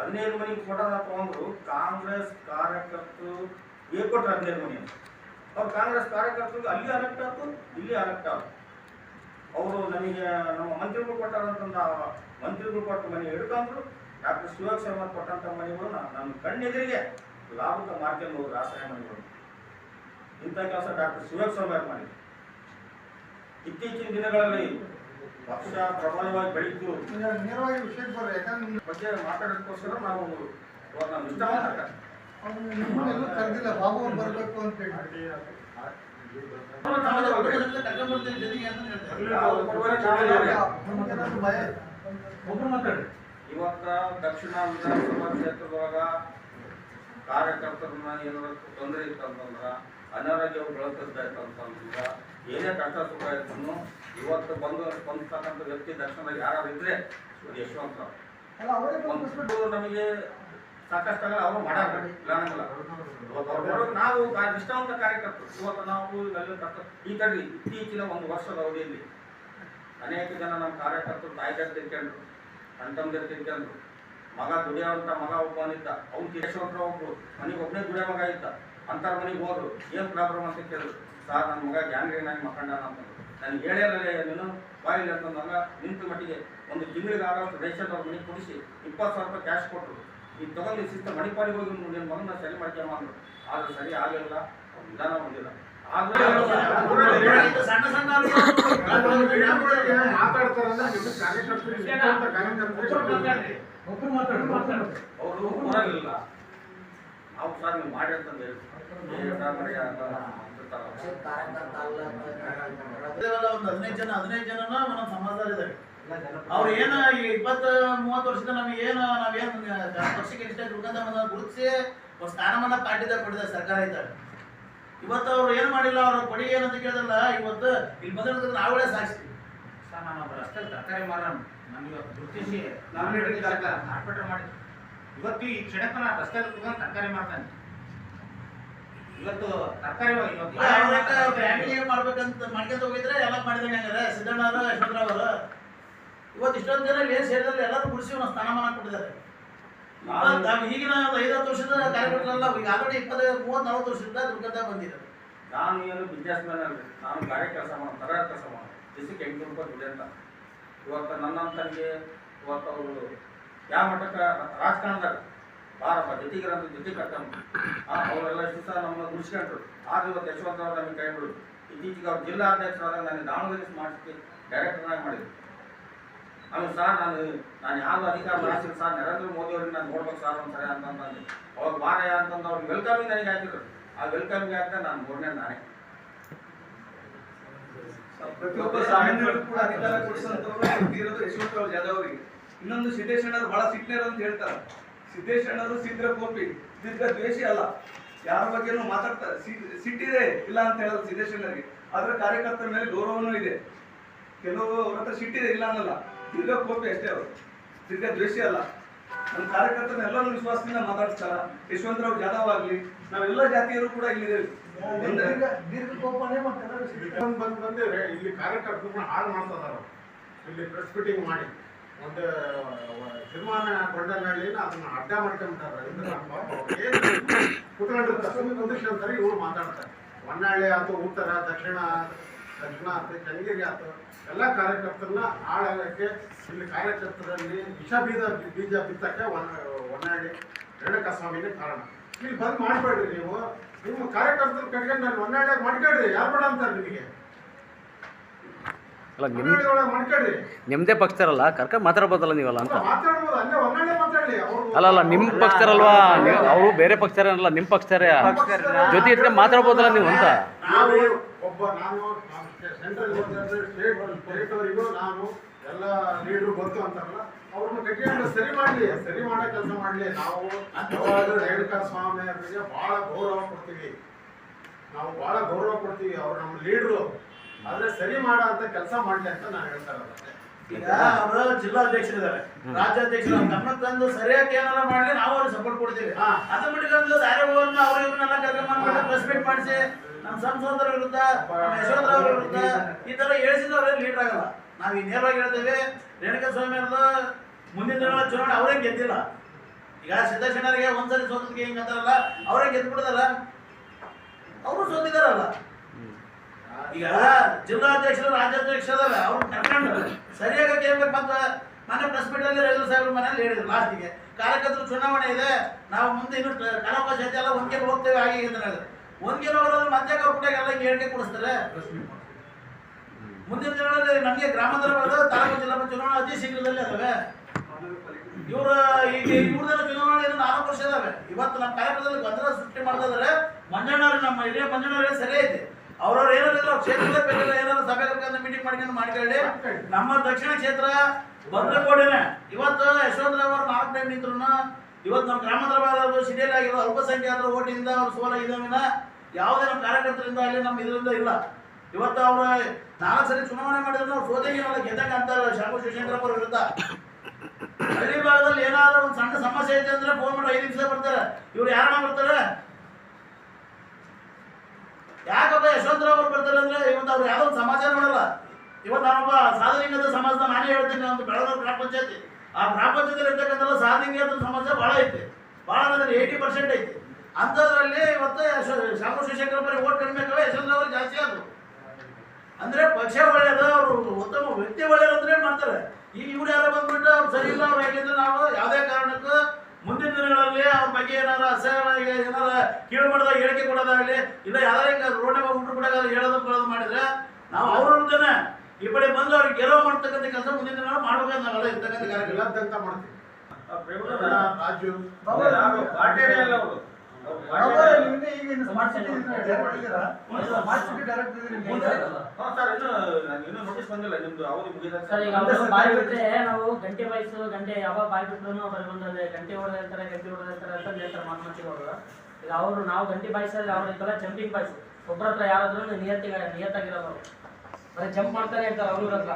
ಹದಿನೈದು ಮನೆಗೆ ಕೊಡೋದ ತಗೊಂಡ್ರು. ಕಾಂಗ್ರೆಸ್ ಕಾರ್ಯಕರ್ತರು ಕೊಟ್ರು ಹನ್ನೆರಡು ಮನೆ. ಅವ್ರು ಕಾಂಗ್ರೆಸ್ ಕಾರ್ಯಕರ್ತರಿಗೆ ಅಲ್ಲಿ ಅಲೆಕ್ಟ್ ಆಯ್ತು ಇಲ್ಲಿ ಅಲೆಕ್ಟ್ ಆಯ್ತು ಅವರು ನನಗೆ ನಮ್ಮ ಮಂತ್ರಿಗಳು ಕೊಟ್ಟಾರಂತಂದ ಮಂತ್ರಿಗಳು ಕೊಟ್ಟ ಮನೆ ಹಿಡ್ಕೊಂಡ್ರು. ಡಾಕ್ಟರ್ ಶಿವಕ್ ಶರ್ಮ ಕೊಟ್ಟಂತ ಮನೆಗಳು ನನ್ನ ಕಣ್ಣೆದುರಿಗೆ ಲಾಭದ ಮಾರ್ಕೆಟ್ ಹೋದ್ರು ಆಶ್ರಯ ಮನೆಗಳು. ಇಂಥ ಕೆಲಸ ಡಾಕ್ಟರ್ ಶಿವಕ್ ಶರ್ಮ ಮಾಡಿದ್ರು. ಇತ್ತೀಚಿನ ದಿನಗಳಲ್ಲಿ ಪಕ್ಷ ಪ್ರಬಲವಾಗಿ ಬೆಳೀತು. ನೇರವಾಗಿ ವಿಷಯಕ್ಕೆ ಬರ್ರಿ ಯಾಕಂದ್ರೆ ನಿಮ್ಗೆ ಬಗ್ಗೆ ಮಾತಾಡೋದಕ್ಕೋಸ್ಕರ ನಾವು ನಿಮ್ಮನ್ನೆಲ್ಲೂ ಕರೆದಿಲ್ಲ ಬಾಬು ಅವ್ರು ಬರಬೇಕು ಅಂತ ಹೇಳಿ. ಇವತ್ತ ದಕ್ಷಿಣ ವಿಧಾನಸಭಾ ಕ್ಷೇತ್ರದೊಳಗ ಕಾರ್ಯಕರ್ತರನ್ನ ಏನಾರ ತೊಂದರೆ ಇತ್ತಂತಂದ್ರ ಅನಾರೋಗ್ಯ ಬೆಳಕಿರ್ತಂತಂದ್ರ ಏನೇ ಕಷ್ಟ ಸುಖ ಇದ್ರು ಇವತ್ತು ಬಂದು ಬಂದಿರ್ತಕ್ಕಂಥ ವ್ಯಕ್ತಿ ದರ್ಶನ ಯಾರು ಇದ್ರೆ ಯಶವಂತ ಯಶವಂತರಾವ್ ನಮಗೆ ಸಾಕಷ್ಟು ಅವರು ಮಾಡಲ್ಲ ಇಲ್ಲ ನಾವು ನಿಷ್ಠಾವಂತ ಕಾರ್ಯಕರ್ತರು. ಇವತ್ತು ನಾವು ಇವೆಲ್ಲ ಕಷ್ಟ ಈ ಕಡೆ ಇತ್ತೀಚಿನ ಒಂದು ವರ್ಷದ ಅವಧಿಯಲ್ಲಿ ಅನೇಕ ಜನ ನಮ್ಮ ಕಾರ್ಯಕರ್ತರು ತಾಯಿಗಾರ ತಿಳ್ಕೊಂಡ್ರು ಅಣ್ತಂದಿರು ತಿಳ್ಕೊಂಡ್ರು ಮಗ ದುಡಿಯೋಂತ ಮಗ ಒಬ್ಬನಿದ್ದ ಅವ್ನು ಕೇಶವಂತರ ಒಬ್ರು. ಮನೆಗೆ ಒಬ್ಬನೇ ದುಡಿಯೋ ಮಗ ಇದ್ದ. ಅಂತಾರ ಮನೆಗೆ ಹೋದ್ರು. ಏನ್ ಪ್ರಾಬ್ಲಮ್ ಅಂತ ಕೇಳಿದ್ರು. ಸರ್ ನನ್ನ ಮಗ ಗ್ಯಾಂಗ್ರೀನಾಗಿ ಮಕ್ಕಂಡಾನ ಅಂತ ನನಗೆ ಹೇಳಿರಲೇ ನೀನು ಅಂತ ಅಂತಂದಾಗ ನಿಂತು ಮಟ್ಟಿಗೆ ಒಂದು ತಿಂಗಳಿಗೆ ಒಂದು ರೇಷನ್ ಅವ್ರ ಮನೆಗೆ ಕೊಡಿಸಿ ಇಪ್ಪತ್ತು ಸಾವಿರ ರೂಪಾಯಿ ಕ್ಯಾಶ್ ಕೊಟ್ಟರು ಈಗ ತಗೊಂಡು ಸಿಸ್ತ ಮಣಿಪಾಲಿಗೆ ಹೋಗಿ ನಿನ್ನ ಮಗನ ಸರಿ ಮಾಡ್ಕೊಂಬ ಅಂದರು. ಆದ್ರೆ ಸರಿ ಆಗಲಿಲ್ಲ. ವಿಧಾನ ನಿಧಾನ ಬಂದಿಲ್ಲ. ಅವರು ಸಣ್ಣ ಸಣ್ಣ ಅವರು ನಾವು ಸರ್ ನೀವು ಮಾಡಿ ಅಂತಂದು. ಒಂದು ಹದಿನೈದು ಜನ ಹದಿನೈದು ಜನನ ನಮ್ಮ ಸಮಾಜದಲ್ಲಿದ್ದಾರೆ ಅವ್ರು ಏನು ಈ ಇಪ್ಪತ್ತು ಮೂವತ್ತು ವರ್ಷದ ನಮಗೆ ಏನು ನಾವೇನು ಪಕ್ಷಕ್ಕೆ ಇಷ್ಟ ದುರ್ಗಂಧ ಗುರುತಿಸಿ ಒಂದು ಸ್ಥಾನಮಾನ ಪಾಟಿದ ಪಡೆದ ಸರ್ಕಾರ ಇದ್ದಾರೆ ಇವತ್ತು ಅವ್ರು ಏನು ಮಾಡಿಲ್ಲ ಅವ್ರ ಕೊಡಿ ಏನಂತ ಕೇಳಿದ್ರಲ್ಲ ಇವತ್ತು ಇಲ್ಲಿ ಬಂದಿರೋದಕ್ಕೆ ನಾವುಗಳೇ ಸಾಕ್ಷಿ ಸರ್ ನಾನು ರಸ್ತೆ ತರಕಾರಿ ಮಾರ ನಮಗೆ ಗುರುತಿಸಿ ಸರ್ಕಾರ. ಹಾಸ್ಪಿಟಲ್ ಮಾಡಿ ಇವತ್ತು ಈ ಕ್ಷಣಕ್ಕೆ ನಾನು ರಸ್ತೆ ಕುತ್ಕೊಂಡು ತರಕಾರಿ ಮಾಡ್ತಾನೆ. ಇವತ್ತು ತರಕಾರಿ ಇವತ್ತು ಫ್ಯಾಮಿಲಿ ಏನ್ ಮಾಡ್ಬೇಕಂತ ಮಾಡ್ಕೊಂತ ಹೋಗಿದ್ರೆ ಎಲ್ಲ ಮಾಡಿದಂಗೆ ಹಂಗಾರೆ? ಸಿದ್ದಣ್ಣ ಅವರು ಯಶವಂತರಾವ್ ಅವರು. ಇವತ್ತು ಇಷ್ಟೊಂದು ಜನ ಏನ್ ಸೇರಿದ್ರೆ ಎಲ್ಲರೂ ಕುಡಿಸಿ ಒಂದು ಸ್ಥಾನಮಾನ ಕೊಟ್ಟಿದ್ದಾರೆ ಈಗಿನ ಒಂದು ಐವತ್ತು ವರ್ಷದ ಕಾರ್ಯಕರ್ತರಲ್ಲ ಈಗ ಆಲ್ರೆಡಿ ಇಪ್ಪತ್ತೈದು ಮೂವತ್ತು ನಲವತ್ತು ವರ್ಷದಿಂದ ದುರ್ಗದಾಗ ಬಂದಿದ್ದಾರೆ ನಾನು ಏನು ಬಿಸ್ನೆಸ್ ಮ್ಯಾನ್ ಅಲ್ಲ ನಾನು ಗಾಡಿ ಕೆಲಸ ಮಾಡೋ ತರ ಕೆಲಸ ಮಾಡೋ ದಿಸಕ್ಕೆ ಎಂಟು ರೂಪಾಯಿ ದುಡ್ಡು ಅಂತ. ಇವತ್ತು ನನ್ನಂತಂಗೆ ಇವತ್ತು ಅವರು ಯಾವ ಮಟ್ಟಕ್ಕೆ ರಾಜಕಾರಣದಾಗ ಬಾರಪ್ಪ ಜೊತೆಗಿರ ಜೊತೆ ಕಟ್ಟಮ್ಮ ಅವರೆಲ್ಲ ದಿವಸ ನಮ್ಮ ಮುಗಿಸ್ಕೊಂಡ್ರು ಆದ್ರೆ ಇವತ್ತು ಯಶವಂತರಾವ್ ನಮಗೆ ಕೈ ಬಿಡು ಇತ್ತೀಚೆಗೆ ಅವ್ರು ಜಿಲ್ಲಾ ಅಧ್ಯಕ್ಷರಾದಾಗ ನನಗೆ ದಾವಣಗೆರೆ ಮಾಡಿಸಿ ಡೈರೆಕ್ಟರ್ನಾಗಿ ಮಾಡಿದ್ರು. ಆಮೇಲೆ ಸರ್ ನಾನು ನಾನು ಯಾವ ಅಧಿಕಾರ ಮಾಡಿಸಿಲ್ಲ ಸರ್, ನರೇಂದ್ರ ಮೋದಿ ಅವ್ರಿಗೆ ನಾನು ನೋಡ್ಬೇಕು ಸರ್ ಒಂದ್ಸರಿ ಅಂತಂದು ಅವಾಗ ಬಾರಯ್ಯ ಅಂತಂದು ಅವ್ರಿಗೆ ವೆಲ್ಕಮಿಂಗ್ ನನಗೆ ಹಾಕಿದ್ರು ಆ ವೆಲ್ಕಮಿಂಗ್ ಹಾಕಿದ್ರೆ ನಾನು ಮೂರನೇ ನಾನೇ. ಪ್ರತಿಯೊಬ್ಬ ಸಾಮಾನ್ಯರಿಗೂ ಕೂಡ ಅಧಿಕಾರ ಕೊಡಿಸುವಂತವ್ರು ಇರೋದು ಯಶವಂತರಾವ್ ಜಾಧವ್ ಅವರಿಗೆ. ಇನ್ನೊಂದು ಸಿದ್ದೇಶಣ್ಣರು ಬಹಳ ಸಿಟ್ನೇರು ಅಂತ ಹೇಳ್ತಾರೆ. ಸಿದ್ದೇಶಣ್ಣರು ಸಿದ್ರ ಕೋಪಿ ಸಿದ್ರ ದ್ವೇಷಿ ಅಲ್ಲ. ಯಾರ ಬಗ್ಗೆನೂ ಮಾತಾಡ್ತಾರೆ. ಸಿ- ಸಿಟ್ಟಿದೆ ಇಲ್ಲ ಅಂತ ಹೇಳೋದು ಸಿದ್ದೇಶಣ್ಣರಿಗೆ ಆದ್ರೆ ಕಾರ್ಯಕರ್ತರ ಮೇಲೆ ಗೌರವನೂ ಇದೆ. ಕೆಲವು ಅವ್ರ ಹತ್ರ ಸಿಟ್ಟಿದೆ ಇಲ್ಲ ಅನ್ನಲ್ಲ. ದೀರ್ಘ ಕೋಪಿ ಅಷ್ಟೇ ಅವರು. ದೀರ್ಘ ದ್ವೇಷಿ ಅಲ್ಲ. ನಮ್ಮ ಕಾರ್ಯಕರ್ತರನ್ನ ಎಲ್ಲರೂ ವಿಶ್ವಾಸದಿಂದ ಮಾತಾಡ್ತಾರ ಯಶವಂತರಾವ್ ಜಾಧವ್ ಆಗ್ಲಿ ನಾವೆಲ್ಲ ಜಾತಿಯರು ಕೂಡ ಇಲ್ಲಿದ್ದೇವೆ. ಇಲ್ಲಿ ಕಾರ್ಯಕರ್ತರನ್ನ ಹಾಳು ಮಾಡ್ತದಾರ ಇಲ್ಲಿ ಪ್ರೆಸ್ ಮೀಟಿಂಗ್ ಮಾಡಿ. ಒಂದು ತೀರ್ಮಾನ ಕೊಂಡನಲ್ಲಿ ಅದನ್ನ ಅಡ್ಡ ಏನ್ ಕುತ್ಕೊಂಡಿರ್ತಾರೆ ಸುಮ್ಮನೆ ಇವ್ರು ಮಾತಾಡ್ತಾರೆ. ಹೊನ್ನಾಳಿ ಆತು ಉತ್ತರ, ದಕ್ಷಿಣ ದಕ್ಷಿಣ ಆತು ಚನ್ನಗಿರಿ ಆಯ್ತು, ಎಲ್ಲ ಕಾರ್ಯಕರ್ತರನ್ನ ಹಾಳಾಗಕ್ಕೆ ಇಲ್ಲಿ ಕಾರ್ಯಕರ್ತರಲ್ಲಿ ವಿಷ ಬೀಜ ಬೀಜ ಬಿತ್ತಕ್ಕೆ ಹೊನ್ನಾಳಿ ರೇಣುಕಸ್ವಾಮಿನೇ ಕಾರಣ. ಇಲ್ಲಿ ಬಂದ್ ಮಾಡಬೇಡ್ರಿ ನೀವು. ನಿಮ್ಮ ಕಾರ್ಯಕರ್ತರ ಕಟ್ಕೊಂಡು ನಾನು ಹೊನ್ನಾಳಿಯಾಗಿ ಮಾಡ್ಕೊಳ್ರಿ. ಯಾರು ಬೇಡ ಅಂತಾರೆ ನಿಮಗೆ? ಅಲ್ಲ ನಿಮ್ ನಿಮ್ಮದೇ ಒಳಗೆ ಕರ್ಕ ಕರ್ಕೊಂಡು ಮಾತಾಡ್ಬೋದಲ್ಲ ನೀವಲ್ಲ ಅಂತ. ಅಲ್ಲೇ ಅಲ್ಲ ನಿಮ್ಮ ಪಕ್ಷರಲ್ವಾ ಅವರು ಬೇರೆ ಪಕ್ಷರಲ್ಲ ನಿಮ್ಮ ಪಕ್ಷರೇ ಜೊತೆ ಇಟ್ಕೊಂಡು ಮಾತಾಡ್ಬೋದಲ್ಲ ನೀವು ಅಂತ. ನಾವು ಒಬ್ಬ ನಾನು ಸೆಂಟ್ರಲ್ ಸ್ಟೇಟ್ ಸ್ಟೇಟ್ ಅವರಿಗೂ ನಾನು ಎಲ್ಲ ಲೀಡ್ರು ಗೊತ್ತು ಅಂತಾರಲ್ಲ ಅವ್ರನ್ನ ಕಟ್ಟಿಕೊಂಡು ಸರಿ ಮಾಡ್ಲಿ ಸರಿ ಮಾಡೋ ಕೆಲಸ ಮಾಡ್ಲಿ. ನಾವು ಯಾವಾಗಲೂ ರೇಣುಕಾ ಸ್ವಾಮಿ ಅವರಿಗೆ ಬಹಳ ಗೌರವ ಕೊಡ್ತೀವಿ. ನಾವು ಬಹಳ ಗೌರವ ಕೊಡ್ತೀವಿ. ಅವ್ರು ನಮ್ಮ ಲೀಡ್ರು. ಆದ್ರೆ ಸರಿ ಮಾಡೋ ಅಂತ ಕೆಲಸ ಮಾಡ್ಲಿ ಅಂತ ನಾನು ಹೇಳ್ತಾರೆ ಈಗ ಅವರು ಜಿಲ್ಲಾಧ್ಯಕ್ಷರಿದ್ದಾರೆ. ರಾಜ್ಯಾಧ್ಯಕ್ಷರು ನಮ್ಮ ತಂದು ಸರಿಯಾಗಿ ಏನಾರ ಮಾಡ್ಲಿ ನಾವು ಅವ್ರಿಗೆ ಸಪೋರ್ಟ್ ಕೊಡ್ತೀವಿ. ಹಾ. ಅದು ಬಿಟ್ಕೊಂಡು ದಾರಿ ಹೋಗೋರ್ನ ಅವ್ರು ಇವ್ರನ್ನೆಲ್ಲ ಕರ್ಕೊಂಡ್ಬಂದ್ಬಿಟ್ಟು ಪ್ರೆಸ್ ಮೀಟ್ ಮಾಡಿಸಿ ನಮ್ಮ ಸಂಸದರ ವಿರುದ್ಧ ನಮ್ಮ ಯಶವಂತರ ವಿರುದ್ಧ ಈ ತರ ಹೇಳಿಸಿದವ್ರೆ ಲೀಡರ್ ಆಗಲ್ಲ. ನಾವು ಈ ನೇರವಾಗಿ ಹೇಳ್ತೇವೆ ರೇಣುಕಾ ಸ್ವಾಮಿ ಅವ್ರದ್ದು ಮುಂದಿನ ದಿನಗಳ ಚುನಾವಣೆ ಅವರೇ ಗೆದ್ದಿಲ್ಲ. ಈಗ ಸಿದ್ದೇಶ್ವರರಿಗೆ ಒಂದ್ಸರಿ ಸೋತಿಗೆ ಹಿಂಗ ಅಂತಾರಲ್ಲ ಅವರೇ ಗೆದ್ದು ಬಿಡದಲ್ಲ ಅವರು ಸೋತಿದಾರಲ್ಲ. ಈಗ ಜಿಲ್ಲಾಧ್ಯಕ್ಷರು, ರಾಜ್ಯಾಧ್ಯಕ್ಷರು ಅವ್ರು ಕರ್ಕೊಂಡು ಸರಿಯಾಗಿ ಕೇಳ್ಬೇಕು ಮತ್ತೆ ಮನೆ ಪ್ರೆಸ್ ಮೀಟ್ ಅಲ್ಲಿ ರೈಲ್ವೆ ಸಾಹೇಬ್ರ ಮನೇಲಿ ಹೇಳಿದ್ರು ಲಾಸ್ಟಿಗೆ ಕಾರ್ಯಕರ್ತರು ಚುನಾವಣೆ ಇದೆ, ನಾವು ಮುಂದೆ ಇನ್ನು ಕಾಲಾವಕಾಶ ಐತೆ, ಎಲ್ಲ ಒಂದ್ಗೆ ಹೋಗ್ತೇವೆ, ಹಾಗೆ ಅಂತ ಹೇಳಿದ್ರು. ಒಂದ್ಗೆ ಹೋಗೋದ್ರೆ ಎಲ್ಲ ಹಿಂಗೆ ಹೇಳಿಕೆ ಕೊಡಿಸ್ತಾರೆ. ಮುಂದಿನ ದಿನಗಳಲ್ಲಿ ನಮಗೆ ಗ್ರಾಮಾಂತರ ಬರೋದು ತಾಲೂಕು ಜಿಲ್ಲಾ ಚುನಾವಣೆ ಅತಿ ಶೀಘ್ರದಲ್ಲಿ ಅದಾವೆ. ಇವ್ರ ಈಗ ಇವ್ರದೆಲ್ಲ ಚುನಾವಣೆ ನಾಲ್ಕು ವರ್ಷ ಇದಾವೆ. ಇವತ್ತು ನಮ್ಮ ಕಾರ್ಯಕ್ರಮದಲ್ಲಿ ಗೊಂದಲ ಸೃಷ್ಟಿ ಮಾಡ್ತಾ ಇದ್ದಾರೆ ಮಂಜಣ್ಣವ್ರು ನಮ್ಮ ಹಿರಿಯ ಮಂಜಣ್ಣವ್ರೆ ಸರಿ ಐತೆ. ಅವ್ರವ್ರು ಏನಾದ್ರು ಕ್ಷೇತ್ರದ ಬೇಕಾದ್ರೆ ಏನಾದ್ರು ಸಭೆ ಮೀಟಿಂಗ್ ಮಾಡ್ಕೊಂಡು ಮಾಡ್ಕೊಳ್ಳಿ ನಮ್ಮ ದಕ್ಷಿಣ ಕ್ಷೇತ್ರ ಭದ್ರಕೋಟೆನೆ ಇವತ್ತು ಯಶವಂತರಾವ್ ಅವರು ನಾಲ್ಕು ಟೈಮ್ ನಿಂತ್ರು ಇವತ್ತು ನಮ್ಮ ಗ್ರಾಮಾಂತರ ಭಾಗದ ಸಿಟಿಯಲ್ಲಿ ಆಗಿರೋ ಅಲ್ಪಸಂಖ್ಯಾತರ ಓಟಿಂದ ಅವ್ರು ಸೋಲಾಗಿದ್ದಾವಿನ ಯಾವುದೇ ನಮ್ಮ ಕಾರ್ಯಕರ್ತರಿಂದ ಅಲ್ಲಿ ನಮ್ಮ ಇದರಿಂದ ಇಲ್ಲ. ಇವತ್ತು ಅವರು ನಾಲ್ಕು ಸರಿ ಚುನಾವಣೆ ಮಾಡಿದ್ರು ಅವ್ರು ಸೋತೆಗಿನಲ್ಲ ಗೆದ್ದಂಗೆ ಅಂತಾರೆ ಶಾಮು ಶಿವಶಂಕರಪ್ಪ ಅವರು ವಿರುದ್ಧ ಹಳ್ಳಿ ಭಾಗದಲ್ಲಿ ಏನಾದ್ರು ಒಂದು ಸಣ್ಣ ಸಮಸ್ಯೆ ಐತೆ ಅಂದ್ರೆ ಫೋನ್ ಮಾಡಿ ಐದು ನಿಮಿಷ ಬರ್ತಾರೆ. ಇವ್ರು ಯಾರನ್ನ ಬರ್ತಾರೆ? ಯಶವಂತರಾವ್ ಅವ್ರು ಬರ್ತಾರೆ ಅಂದ್ರೆ ಇವತ್ತು ಅವ್ರು ಯಾವ್ದೊಂದು ಸಮಾಜ ನೋಡಲ್ಲ ಇವತ್ತು ನಾನೊಬ್ಬ ಸಾಧನಿಂಗದ ಸಮಾಜದ ನಾನೇ ಹೇಳ್ತೀನಿ, ಒಂದು ಬೆಳಗಾವಿ ಗ್ರಾಮ ಪಂಚಾಯತಿ. ಆ ಗ್ರಾಮ ಪಂಚಾಯತಿ ಇರ್ತಕ್ಕಂಥ ಸಾಧನಿಂಗದ ಸಮಾಜ ಬಹಳ ಐತೆ. ಬಹಳ ಅಂದ್ರೆ ಏಯ್ಟಿ ಪರ್ಸೆಂಟ್ ಐತೆ. ಅಂಥದ್ರಲ್ಲಿ ಇವತ್ತು ಶಾಮು ಶಿವಶಂಕರ್ ಬರೀ ಓಟ್ ಕಡಿಮೆ ಆಗ್ತವೆ, ಯಶವಂತರಾವ್ ಅವ್ರಿಗೆ ಜಾಸ್ತಿ ಆದ್ರು ಅಂದ್ರೆ ಪಕ್ಷ ಒಳ್ಳೆಯದು ಅವರು ಉತ್ತಮ ವ್ಯಕ್ತಿ ಒಳ್ಳೆಯದು ಅಂದ್ರೆ ಮಾಡ್ತಾರೆ? ಈಗ ಇವ್ರು ಯಾರೋ ಬಂದ್ಬಿಟ್ಟು ಅವ್ರು ಸರಿ ಇಲ್ಲ ಅವ್ರು ಹೇಗಿದ್ರೆ ನಾವು ಯಾವುದೇ ಕಾರಣಕ್ಕೂ ಮುಂದಿನ ಅವ್ರ ಬಗ್ಗೆ ಏನಾರ ಏನಾರ ಕೀಳು ಮಾಡಿದಾಗ ಹೇಳಿಕೆ ಕೊಡೋದಾಗಲಿ ಇಲ್ಲ ಯಾವ್ದಾರ ಹಿಂಗ ರೋಡ್ನಾಗ ಹುಟ್ಟು ಬಿಡೋದಾಗಲಿ ಹೇಳೋದು ಕೊಡೋದು ಮಾಡಿದ್ರೆ ನಾವು ಅವ್ರ ಈ ಕಡೆ ಬಂದು ಅವ್ರಿಗೆ ಗೆಲುವು ಮಾಡ್ತಕ್ಕಂಥ ಕೆಲಸ ಮುಂದಿನ ದಿನ ಮಾಡ್ಬೇಕಂತ ನಾವೆಲ್ಲ ಇರ್ತಕ್ಕಂಥ ಕಾರ್ಯಕ್ರಮ. ಇಲ್ಲದಂತ ಮಾಡ್ತೀವಿ. ರಾಜು ಪಾಟೇರಿ ಅಲ್ಲ ಅವರು ಅವ್ರು ಅವರು ನಾವು ಗಂಟೆ ವಯಸ್ಸು, ಗಂಟೆ ಯಾವಾಗ ಬಾಯಿ ಬಿಟ್ರು ಬರೀ ಬಂದ್ರೆ ಗಂಟೆ ಹೊಡೆದ ಹೇಳ್ತಾರೆ ಗಂಟೆ ಹೊಡೆದ ಹೇಳ್ತಾರೆ ಅಂತ ಹೇಳ್ತಾರೆ ಮಾತು ಮಾತಿಗೆ ಅವರು. ಈಗ ಅವರು ನಾವು ಗಂಟೆ ಬಾಯಿಸಿದ್ರೆ ಅವ್ರ ಥರ ಜಂಪಿಂಗ್ ಬಾಯ್ಸ್ ಒಬ್ಬರ ಹತ್ರ ಯಾರಾದ್ರೂ ನಿಯತ್ತಿಗೆ ನಿಯತ್ತಾಗಿರೋದು ಅವ್ರು ಬರೀ ಜಂಪ್ ಮಾಡ್ತಾನೆ ಇರ್ತಾರೆ ಅವ್ರ ಹತ್ರ.